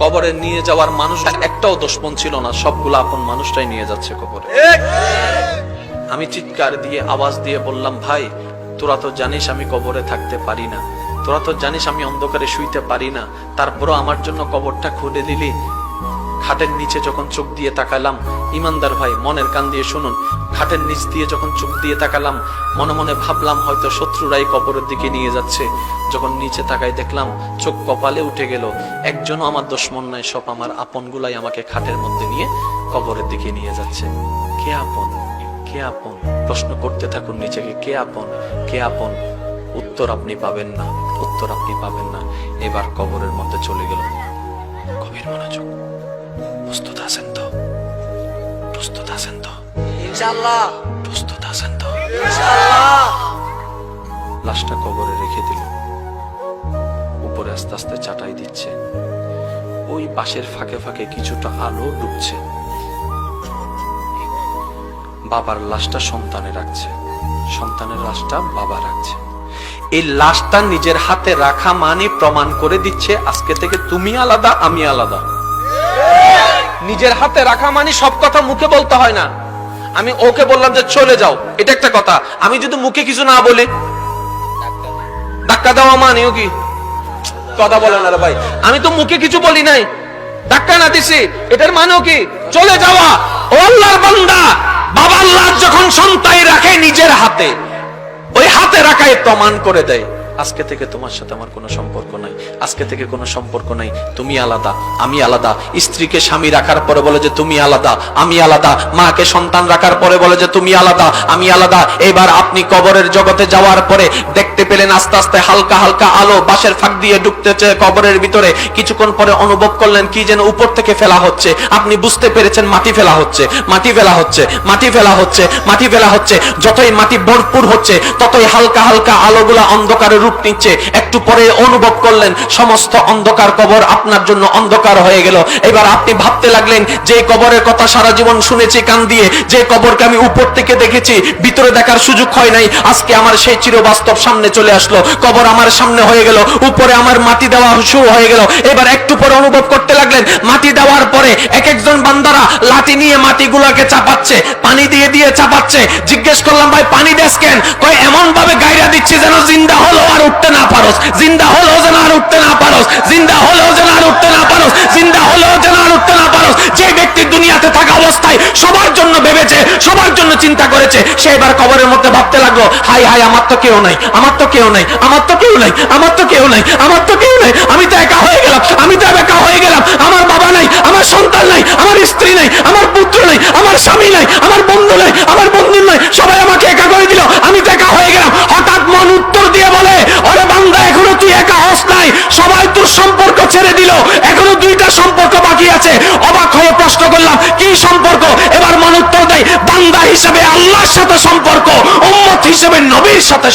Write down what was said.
কবরে নিয়ে যাওয়ার মানুষ একটাও দোষপন ছিল না সবগুলো আপন মানুষটাই নিয়ে যাচ্ছে কবরে। আমি চিৎকার দিয়ে আওয়াজ দিয়ে বললাম ভাই তোরা তো জানিস আমি কবরে থাকতে পারি না। তোরা তো জানিস আমি অন্ধকারে শুইতে পারি না। তারপরও আমার জন্য কবরটা খুলে দিলি। খাটের নিচে যখন চোখ দিয়ে তাকালাম, ইমানদার ভাই, মনের কান দিয়ে শুনুন। খাটের নিচ দিয়ে যখন চোখ দিয়ে তাকালাম, মনে মনে ভাবলাম হয়তো শত্রুরাই কবরের দিকে নিয়ে যাচ্ছে। যখন নিচে তাকাই দেখলাম, চোখ কপালে উঠে গেল। একজনও আমার দুশ্মন নাই, সব আমার আপনগুলাই আমাকে খাটের মধ্যে নিয়ে কবরের দিকে নিয়ে যাচ্ছে। কে আপন? কে আপন? প্রশ্ন করতে থাকুন নিজেকে, কে আপন? কে আপন? উত্তর আপনি পাবেন না, উত্তর আপনি পাবেন না। এবার কবরের মধ্যে চলে গেল। গভীর মনোযোগ। প্রস্তুত আছেন তো? প্রস্তুত আছেন তো? ইনশাআল্লাহ। প্রস্তুত আছেন তো? ইনশাআল্লাহ। লাশটা কবরে রেখে দিল। উপরে আস্তে আস্তে চাটাই দিচ্ছে। ওই বাঁশের ফাঁকে ফাঁকে কিছুটা আলো ঢুকছে বাবার লাশটা সন্তানে রাখছে। সন্তানের লাশটা বাবা রাখছে। এই লাশটা নিজের হাতে রাখা মানে প্রমাণ করে দিচ্ছে আজকে থেকে তুমি আলাদা আমি আলাদা। নিজের হাতে রাখা মানে সব কথা মুখে বলতে হয় না। আমি ওকে বললাম যে চলে যাও। এটা একটা কথা। আমি যদি মুখে কিছু না বলি, ধাক্কা দেওয়া মানেও কি? কথা বলে না ভাই। আমি তো মুখে কিছু বলি নাই। ধাক্কা না দিছি। এটার মানেও কি? চলে যাওয়া। ও আল্লাহর বান্দা। বাবা আল্লাহ যখন সন্তাই রাখে নিজের হাতে, ওই হাতে রাখায় প্রমাণ করে দেয়। আজকে থেকে তোমার সাথে আমার কোনো সম্পর্ক নাই। আজকে থেকে কোনো সম্পর্ক নাই। তুমি আলাদা, আমি আলাদা। স্ত্রীকে স্বামী রাখার পরে বলে যে তুমি আলাদা, আমি আলাদা। মাকে সন্তান রাখার পরে বলে যে তুমি আলাদা, আমি আলাদা। এবার আপনি কবরের জগতে যাওয়ার পরে দেখতে পেলেন আস্তে আস্তে হালকা হালকা আলো বাঁশের ফাঁক দিয়ে ঢুকতেছে কবরের ভিতরে। কিছুক্ষণ পরে অনুভব করলেন কি যেন উপর থেকে ফেলা হচ্ছে। আপনি বুঝতে পেরেছেন মাটি ফেলা হচ্ছে, মাটি ফেলা হচ্ছে, মাটি ফেলা হচ্ছে, মাটি ফেলা হচ্ছে। যতই মাটি ভরপুর হচ্ছে, ততই হালকা হালকা আলোগুলা অন্ধকারে রূপ নিচ্ছে, একটু পরে অনুভব করলেন, সমস্ত অন্ধকার কবর আপনার জন্য অন্ধকার হয়ে গেল। এবার আপনি ভাবতে লাগলেন, যে কবরের কথা সারা জীবন শুনেছি কান দিয়ে, যে কবরকে আমি উপর থেকে দেখেছি, ভিতরে দেখার সুযোগ হয় নাই, আজকে আমার সেই চিরবাস্তব সামনে চলে আসলো। কবর আমার সামনে হয়ে গেল, উপরে আমার মাটি দেওয়া শুরু হয়ে গেল। এবার একটু পরে অনুভব করতে লাগলেন, মাটি দেওয়ার পরে এক একজন বান্দারা লাঠি নিয়ে মাটিগুলোকে চাপাচ্ছে, পানি দিয়ে দিয়ে চাপাচ্ছে। জিজ্ঞেস করলাম, ভাই, পানি দেশ কেন? কয় এমন ভাবে গাইরা দিচ্ছে দুনিয়াতে থাকা অবস্থায় সবার জন্য ভেবেছে সবার জন্য চিন্তা করেছে সে এবার কবরের মধ্যে ভাবতে লাগল হাই হাই আমার তো কেউ নাই আমার তো কেউ নাই আমার তো কেউ নাই আমার তো কেউ নাই আমার তো কেউ নাই আমি তো একা হয়ে গেলাম আমি তো একা হয়ে গেলাম আমার বাবা নাই আমার সন্তান নাই আমার স্ত্রী নাই আমার পুত্র নাই আমার স্বামী নাই আমার বন্ধু নাই আমার বন্ধু নাই সবাই আমাকে একা কি সম্পর্ক? এবার মন উত্তর দেয় বান্দা হিসেবে আল্লাহর সাথে সম্পর্ক, উম্মত হিসেবে নবীর সাথে